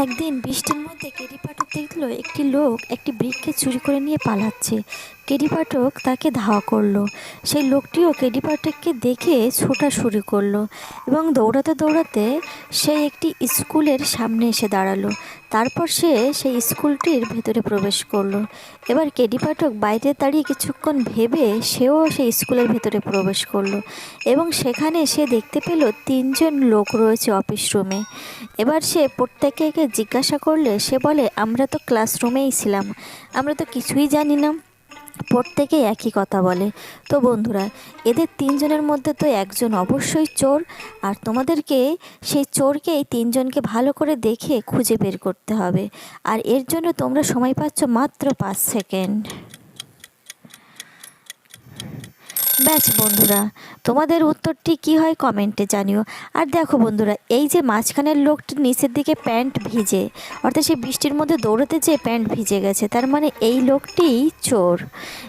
একদিন বৃষ্টির মধ্যে কেরি পাঠক দেখল একটি লোক একটি বৃক্ষে চুরি করে নিয়ে পালাচ্ছে। কেডি পাঠক তাকে ধাওয়া করল। সেই লোকটিও কেডি পাঠককে দেখে ছোটা শুরু করল এবং দৌড়াতে দৌড়াতে সে একটি স্কুলের সামনে এসে দাঁড়াল। তারপর সে সেই স্কুলটির ভেতরে প্রবেশ করল। এবার কেডি পাঠক বাইরে দাঁড়িয়ে কিছুক্ষণ ভেবে সেও সেই স্কুলের ভেতরে প্রবেশ করল এবং সেখানে সে দেখতে পেল তিনজন লোক রয়েছে অফিস রুমে। এবার সে প্রত্যেকে জিজ্ঞাসা করলে সে বলে, আমরা তো ক্লাসরুমেই ছিলাম। আমরা তো কিছুই জানি না। প্রত্যেকেই একই কথা বলে। তো বন্ধুরা, এদের তিনজনের মধ্যে তো একজন অবশ্যই চোর, আর তোমাদেরকে সেই চোরকে এই তিনজনকে ভালো করে দেখে খুঁজে বের করতে হবে। আর এর জন্য তোমরা সময় পাচ্ছ মাত্র পাঁচ সেকেন্ড। ব্যাস বন্ধুরা, তোমাদের উত্তরটি কি হয় কমেন্টে জানিও। আর দেখো বন্ধুরা, এই যে মাঝখানের লোকটি নিচের দিকে প্যান্ট ভিজে, অর্থাৎ সে বৃষ্টির মধ্যে দৌড়াতে যেয়ে প্যান্ট ভিজে গেছে, তার মানে এই লোকটিই চোর।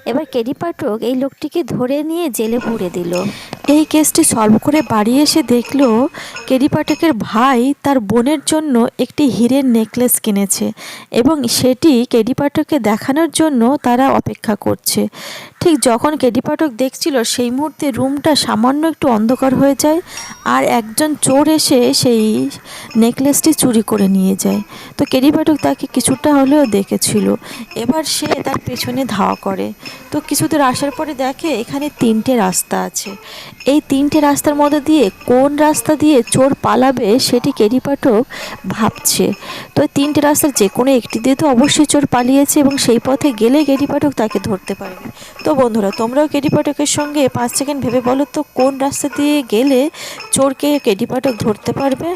এবার কেডি পাঠক এই লোকটিকে ধরে নিয়ে জেলে পুড়ে দিল। এই কেসটি সলভ করে বাড়ি এসে দেখল, কেডি পাঠকের ভাই তার বোনের জন্য একটি হীরের নেকলেস কিনেছে, এবং সেটি কেডি পাঠককে দেখানোর জন্য তারা অপেক্ষা করছে। ঠিক যখন কেডি পাঠক দেখছিল, সেই মুহূর্তে রুমটা সামান্য একটু অন্ধকার হয়ে যায় আর একজন চোর এসে সেই নেকলেসটি চুরি করে নিয়ে যায়। তো কেডি পাঠক তাকে কিছুটা হলেও দেখেছিল। এবার সে তার পেছনে ধাওয়া করে। তো কিছু দূর আসার পরে দেখে এখানে তিনটে রাস্তা আছে। এই তিনটে রাস্তার মধ্যে দিয়ে কোন রাস্তা দিয়ে চোর পালাবে সেটি কেডি পাঠক ভাবছে। তো তিনটে রাস্তার যে কোনো একটি দিয়ে তো অবশ্যই চোর পালিয়েছে এবং সেই পথে গেলে কেডি পাঠক তাকে ধরতে পারবে। তো বন্ধুরা, তোমরাও কেডি পাঠকের সঙ্গে পাঁচ সেকেন্ড ভেবে বলো তো, কোন রাস্তা দিয়ে গেলে চোরকে কেডি পাঠক ধরতে পারবে?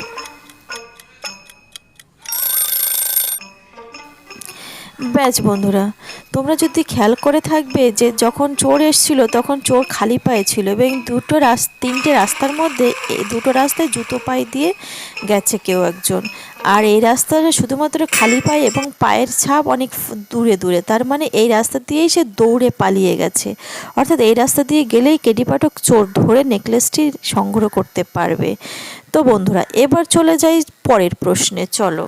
ব্যাচ বন্ধুরা, তোমরা যদি খেয়াল করে থাকবে যে যখন চোর এসছিল তখন চোর খালি পায়ে ছিল এবং দুটো রাস, তিনটে রাস্তার মধ্যে এই দুটো রাস্তায় জুতো পায়ে দিয়ে গেছে কেউ একজন। আর এই রাস্তাটা শুধুমাত্র খালি পায়ে এবং পায়ের ছাপ অনেক দূরে দূরে, তার মানে এই রাস্তা দিয়েই সে দৌড়ে পালিয়ে গেছে। অর্থাৎ এই রাস্তা দিয়ে গেলেই কেডি পাঠক চোর ধরে নেকলেসটি সংগ্রহ করতে পারবে। তো বন্ধুরা, এবার চলে যাই পরের প্রশ্নে, চলো।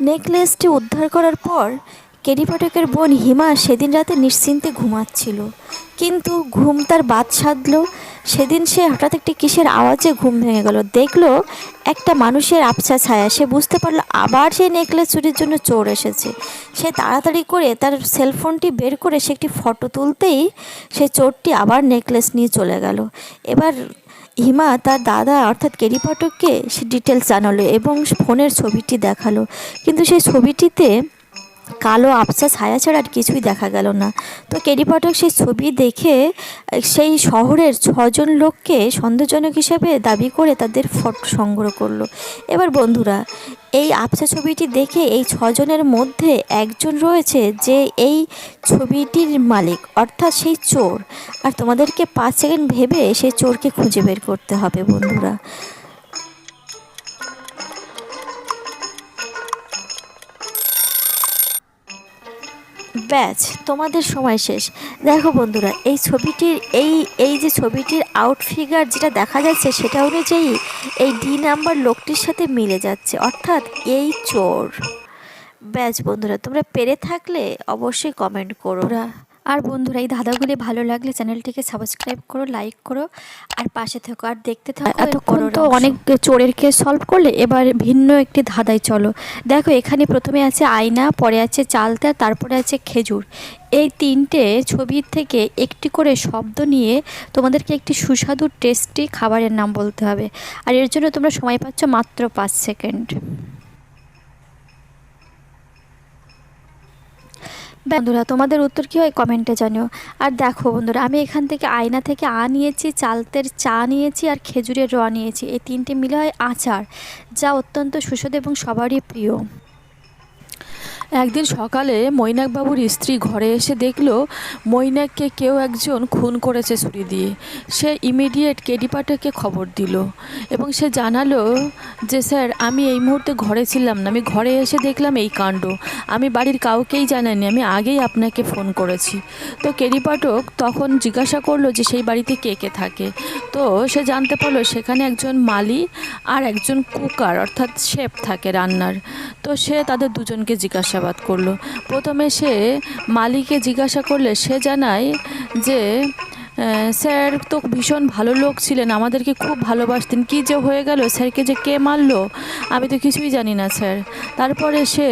নেকলেসটি উদ্ধার করার পর কেডি পাঠকের বোন হিমা সেদিন রাতে নিশ্চিন্তে ঘুমাচ্ছিল। কিন্তু ঘুম তার বাদ সাধলো। সেদিন সে হঠাৎ একটি কিসের আওয়াজে ঘুম ভেঙে গেল। দেখল একটা মানুষের আবছা ছায়া। সে বুঝতে পারল আবার সেই নেকলেস চুরির জন্য চোর এসেছে। সে তাড়াতাড়ি করে তার সেলফোনটি বের করে সে একটি ফটো তুলতেই সে চোরটি আবার নেকলেস নিয়ে চলে গেল। এবার হিমা তার দাদা অর্থাৎ কেরি পাঠককে সে ডিটেলস জানালো এবং ফোনের ছবিটি দেখাল। কিন্তু সেই ছবিটিতে কালো আবসা ছায়া ছাড়া আর কিছুই দেখা গেল না। তো কেরি পাঠক সেই ছবি দেখে, সেই শহরের ছজন লোককে সন্দেহজনক হিসেবে দাবি করে তাদের ফটো সংগ্রহ করল। এবার বন্ধুরা এই আপসা ছবিটি দেখে এই ছজনের মধ্যে একজন রয়েছে যে এই ছবিটির মালিক, অর্থাৎ সেই চোর। আর তোমাদেরকে পাঁচ সেকেন্ড ভেবে সেই চোরকে খুঁজে বের করতে হবে, বন্ধুরা। ব্যাচ তোমাদের সময় শেষ। দেখো বন্ধুরা, এই ছবিটির, এই এই যে ছবিটির আউট ফিগার যেটা দেখা যাচ্ছে সেটা অনুযায়ী এই ডি নাম্বার লোকটির সাথে মিলে যাচ্ছে, অর্থাৎ এই চোর। ব্যাচ বন্ধুরা, তোমরা পেরে থাকলে অবশ্যই কমেন্ট করো। আর বন্ধুরা এই ধাঁধাগুলি ভালো লাগলে চ্যানেলটিকে সাবস্ক্রাইব করো লাইক করো আর পাশে থেকো আর দেখতে থাকো এতক্ষণ তো অনেক চোরের কেস সলভ করলে এবার ভিন্ন একটি ধাঁধায় চলো। দেখো এখানে প্রথমে আছে আয়না পরে আছে চালতা তারপরে আছে খেজুর। এই তিনটে ছবির থেকে একটি করে শব্দ নিয়ে তোমাদেরকে একটি সুস্বাদু টেস্টি খাবারের নাম বলতে হবে। আর এর জন্য তোমরা সময় পাচ্ছ মাত্র পাঁচ সেকেন্ড বন্ধুরা, তোমাদের উত্তর কী হয় কমেন্টে জানিও। আর দেখো বন্ধুরা, আমি এখান থেকে আয়না থেকে আ নিয়েছি, চালতের চা নিয়েছি আর খেজুরের র নিয়েছি। এই তিনটি মিলে হয় আচার, যা অত্যন্ত সুস্বাদু এবং সবারই প্রিয়। একদিন সকালে মৈনাকবাবুর স্ত্রী ঘরে এসে দেখল, মৈনাককে কেউ একজন খুন করেছে ছুরি দিয়ে। সে ইমিডিয়েট কেডি পাঠককে খবর দিল এবং সে জানালো যে, স্যার, আমি এই মুহূর্তে ঘরে ছিলাম না। আমি ঘরে এসে দেখলাম এই কাণ্ড। আমি বাড়ির কাউকেই জানাইনি। আমি আগেই আপনাকে ফোন করেছি। তো কেডি পাঠক তখন জিজ্ঞাসা করল যে, সেই বাড়িতে কে কে থাকে? তো সে জানতে পারল সেখানে একজন মালি আর একজন কুকার, অর্থাৎ শেফ থাকে রান্নার। তো সে তাদের দুজনকে জিজ্ঞাসাবাদ করল। প্রথমে সে মালিকে জিজ্ঞাসা করলে সে জানায় যে স্যার তো ভীষণ ভালো লোক ছিলেন, আমাদেরকে খুব ভালোবাসতেন। কী যে হয়ে গেল? স্যারকে যে কে মারলো? আমি তো কিছুই জানি না, স্যার। তারপরে সে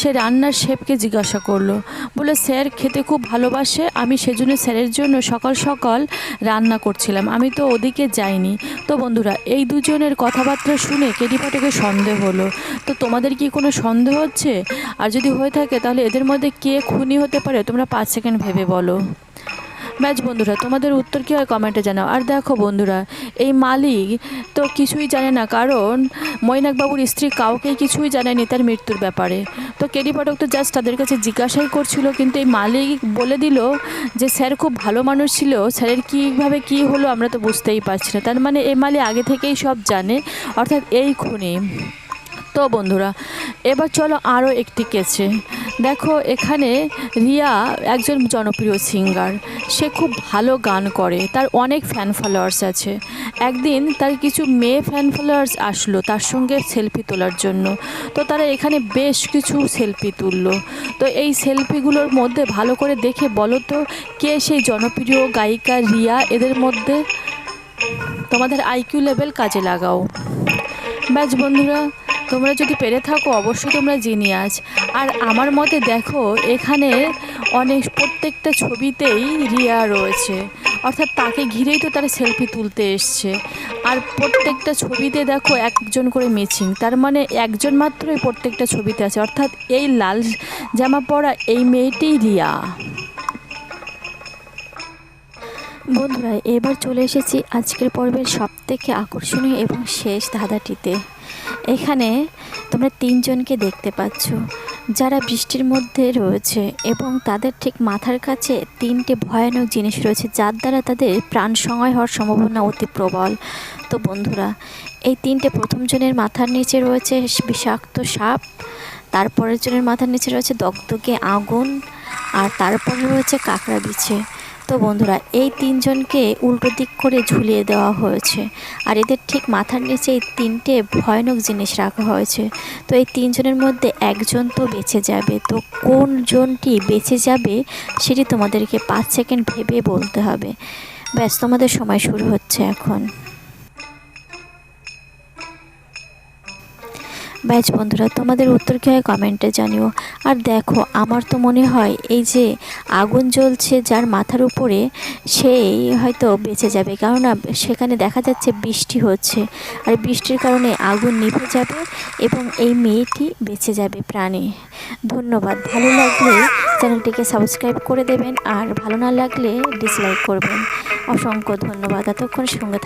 সে রান্নার শেফকে জিজ্ঞাসা করল। বলে স্যার খেতে খুব ভালোবাসে, আমি সেজন্য স্যারের জন্য সকাল সকাল রান্না করছিলাম। আমি তো ওদিকে যাইনি। তো বন্ধুরা, এই দুজনের কথাবার্তা শুনে কেডি পাঠকের সন্দেহ হলো। তো তোমাদের কি কোনো সন্দেহ হচ্ছে? আর যদি হয়ে থাকে, তাহলে এদের মধ্যে কে খুনি হতে পারে? তোমরা পাঁচ সেকেন্ড ভেবে বলো। ব্যাচ বন্ধুরা, তোমাদের উত্তর কী হয় কমেন্টে জানাও। আর দেখো বন্ধুরা, এই মালিক তো কিছুই জানে না, কারণ মৈনাকবাবুর স্ত্রী কাউকেই কিছুই জানেনি তার মৃত্যুর ব্যাপারে। তো কেডি পাঠক তো জাস্ট তাদের কাছে জিজ্ঞাসাই করছিল, কিন্তু এই মালিক বলে দিল যে, স্যার খুব ভালো মানুষ ছিল, স্যারের কীভাবে কী হলো আমরা তো বুঝতেই পারছি না। তার মানে এই মালিক আগে থেকেই সব জানে, অর্থাৎ এই খুনি। তো বন্ধুরা, এবার চলো আরও একটি কেছে দেখো, এখানে রিয়া একজন জনপ্রিয় সিঙ্গার সে খুব ভালো গান করে, তার অনেক ফ্যান ফলোয়ার্স আছে। একদিন তার কিছু মেয়ে ফ্যান ফলোয়ার্স আসলো, তার সঙ্গে সেলফি তোলার জন্য। তো তারা এখানে বেশ কিছু সেলফি তুললো। তো এই সেলফিগুলোর মধ্যে ভালো করে দেখে বলো তো, কে সেই জনপ্রিয় গায়িকা রিয়া? এদের মধ্যে তোমাদের আইকিউ লেভেল কাজে লাগাও। ব্যাচ বন্ধুরা তোমরা যদি পেরে থাকো, অবশ্যই তোমরা জিনিয়াস। আর আমার মতে দেখো, এখানে অনেক, প্রত্যেকটা ছবিতেই রিয়া রয়েছে। অর্থাৎ তাকে ঘিরেই তো তারা সেলফি তুলতে এসছে। আর প্রত্যেকটা ছবিতে দেখো, একজন করে মিছিং তার মানে একজন মাত্রই প্রত্যেকটা ছবিতে আছে। অর্থাৎ এই লাল জামা পরা এই মেয়েটিই রিয়া। বন্ধুরা, এবার চলে এসেছি আজকের পর্বের সব থেকে আকর্ষণীয় এবং শেষ ধাঁধাটিতে। এখানে তোমরা তিনজনকে দেখতে পাচ্ছ। যারা বৃষ্টির মধ্যে রয়েছে এবং তাদের ঠিক মাথার কাছে তিনটে ভয়ানক জিনিস রয়েছে, যার দ্বারা তাদের প্রাণ সংয় হওয়ার সম্ভাবনা অতি প্রবল। তো বন্ধুরা, এই তিনটে প্রথম জনের মাথার নিচে রয়েছে বিষাক্ত সাপ, তারপরের জনের মাথার নিচে রয়েছে দগদগে আগুন, আর তারপরে রয়েছে কাঁকড়া বিছে। তো বন্ধুরা, এই তিনজনকে উল্টো দিক করে ঝুলিয়ে দেওয়া হয়েছে। আর এদের ঠিক মাথার নিচে এই তিনটে ভয়ানক জিনিস রাখা হয়েছে। তো এই তিনজনের মধ্যে একজন তো বেঁচে যাবে। তো কোন জনটি বেঁচে যাবে সেটি তোমাদেরকে পাঁচ সেকেন্ড ভেবে বলতে হবে। ব্যাস, তোমাদের সময় শুরু হচ্ছে এখন। ব্যাচ বন্ধুরা, তোমাদের উত্তর কী হয় কমেন্টে জানিও। আর দেখো, আমার তো মনে হয় এই যে আগুন জ্বলছে যার মাথার উপরে, সেই হয়তো বেঁচে যাবে। কেননা সেখানে দেখা যাচ্ছে বৃষ্টি হচ্ছে। আর বৃষ্টির কারণে আগুন নিভে যাবে এবং এই মেয়েটি বেঁচে যাবে প্রাণে। ধন্যবাদ। ভালো লাগলে চ্যানেলটিকে সাবস্ক্রাইব করে দেবেন আর ভালো না লাগলে ডিসলাইক করবেন। অসংখ্য ধন্যবাদ। এতক্ষণ সঙ্গে থাক